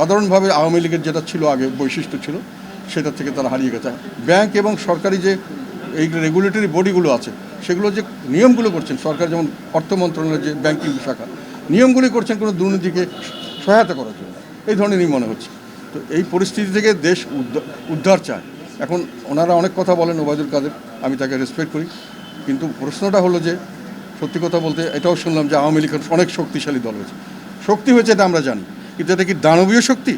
সাধারণভাবে আওয়ামী লীগের যেটা ছিল আগে বৈশিষ্ট্য ছিল সেটা থেকে তারা হারিয়ে গেছে। ব্যাংক এবং সরকারি যে এই রেগুলেটরি বডিগুলো আছে, সেগুলো যে নিয়মগুলো করছেন, সরকার যেমন অর্থ মন্ত্রণালয়ের যে ব্যাংকিং শাখা, নিয়মগুলি করছেন কোনো দুর্নীতিকে সহায়তা করার জন্য। এই ধরনেরই মনে হচ্ছে। তো এই পরিস্থিতি থেকে দেশ উদ্ধার- চায়। এখন ওনারা অনেক কথা বলেন ওবায়দুল কাদের, আমি তাকে রেসপেক্ট করি। কিন্তু প্রশ্নটা হলো যে, সত্যি কথা বলতে এটাও শুনলাম যে আওয়ামী লীগ অনেক শক্তিশালী দল হয়েছে। শক্তি হয়েছে এটা আমরা জানি। কিন্তু এটা কি দানবীয় শক্তি?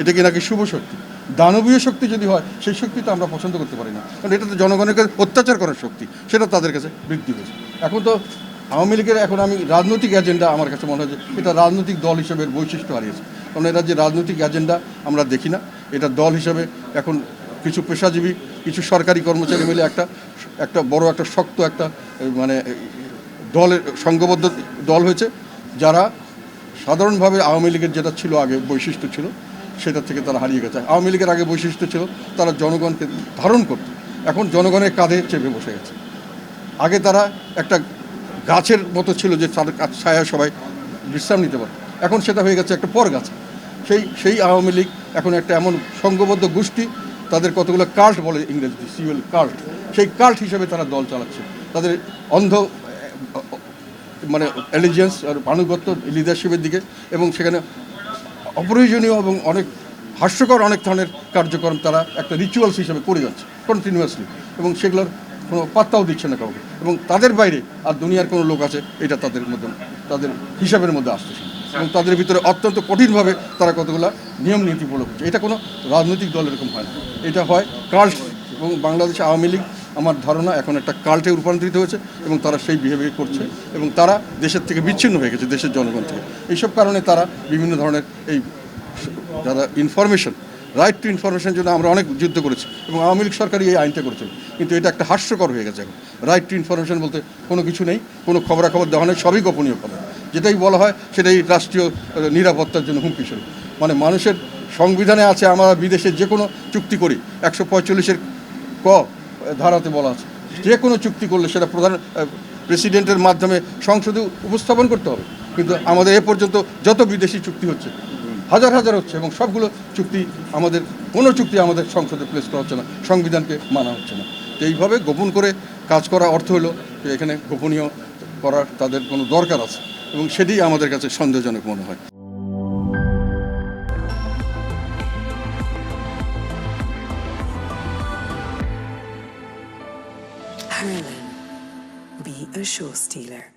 এটা কি নাকি শুভ শক্তি? দানবীয় শক্তি যদি হয়, সেই শক্তি তো আমরা পছন্দ করতে পারি না। কারণ এটা তো জনগণের অত্যাচার করার শক্তি, সেটা তাদের কাছে বৃদ্ধি হয়েছে। এখন তো আওয়ামী লীগের এখন আমি রাজনৈতিক এজেন্ডা আমার কাছে মনে হয় এটা রাজনৈতিক দল হিসেবে বৈশিষ্ট্য হারিয়েছে। কারণ এরা যে রাজনৈতিক এজেন্ডা আমরা দেখি না, এটা দল হিসেবে এখন কিছু পেশাজীবী, কিছু সরকারি কর্মচারী মিলে একটা একটা বড়, একটা শক্ত একটা মানে দলের, সংঘবদ্ধ দল হয়েছে, যারা সাধারণভাবে আওয়ামী লীগের যেটা ছিল আগে বৈশিষ্ট্য ছিল, সেটা থেকে তারা হারিয়ে গেছে। আওয়ামী লীগের আগে বৈশিষ্ট্য ছিল, তারা জনগণকে ধারণ করত। এখন জনগণের কাঁধে চেপে বসে গেছে। আগে তারা একটা গাছের মতো ছিল যে ছায়া সবাই বিশ্রাম নিতে পারে এখন সেটা হয়ে গেছে একটা পর গাছ। সেই সেই আওয়ামী লীগ এখন একটা এমন সংঘবদ্ধ গোষ্ঠী, তাদের কতগুলো কার্ট বলে ইংরেজিতে সিভিল কার্ট সেই কার্ট হিসেবে তারা দল চালাচ্ছে। তাদের অন্ধ মানে এলিজিয়েন্স আর আনুগত্য লিডারশিপের দিকে এবং সেখানে অপ্রয়োজনীয় এবং অনেক হাস্যকর অনেক ধরনের কার্যক্রম তারা একটা রিচুয়ালস হিসেবে করে যাচ্ছে কন্টিনিউয়াসলি এবং সেগুলোর কোনো পাত্তাও দিচ্ছে না কাউকে এবং তাদের বাইরে আর দুনিয়ার কোনো লোক আছে, এটা তাদের মধ্যে তাদের হিসাবের মধ্যে আসতেছে এবং তাদের ভিতরে অত্যন্ত কঠিনভাবে তারা কতগুলো নিয়ম নীতি প্রয়োগ এটা কোনো রাজনৈতিক দল এরকম হয় না। এটা হয় কাল্ট এবং বাংলাদেশ আওয়ামী লীগ আমার ধারণা এখন একটা কাল্টে রূপান্তরিত হয়েছে এবং তারা সেই বিহেভিয়ার করছে এবং তারা দেশের থেকে বিচ্ছিন্ন হয়ে গেছে, দেশের জনগণ থেকে। এইসব কারণে তারা বিভিন্ন ধরনের এই যারা ইনফরমেশন রাইট টু ইনফরমেশনের জন্য আমরা অনেক যুদ্ধ করেছি এবং আওয়ামী লীগ সরকারই এই আইনটা করেছিল কিন্তু এটা একটা হাস্যকর হয়ে গেছে এখন। রাইট টু ইনফরমেশন বলতে কোনো কিছু নেই, কোনো খবরাখবর দেওয়া নেই, সবই গোপনীয় খবর। যেটাই বলা হয় সেটাই রাষ্ট্রীয় নিরাপত্তার জন্য হুমকি স্বরূপ। মানে মানুষের সংবিধানে আছে আমরা বিদেশে যে কোনো চুক্তি করি। একশো পঁয়তাল্লিশের ক ধারাতে বলা আছে। যে কোনো চুক্তি করলে সেটা প্রধান প্রেসিডেন্টের মাধ্যমে সংসদে উপস্থাপন করতে হবে। কিন্তু আমাদের এ পর্যন্ত যত বিদেশি চুক্তি হচ্ছে, হাজার হাজার হচ্ছে এবং সবগুলো চুক্তি আমাদের, কোনো চুক্তি আমাদের সংসদে প্লেস করা হচ্ছে না, সংবিধানকে মানা হচ্ছে না। তো এইভাবে গোপন করে কাজ করা অর্থ হলো এখানে গোপনীয় করার তাদের কোনো দরকার আছে এবং সেটি আমাদের কাছে সন্দেহজনক মনে হয়। Harlan, be a show stealer.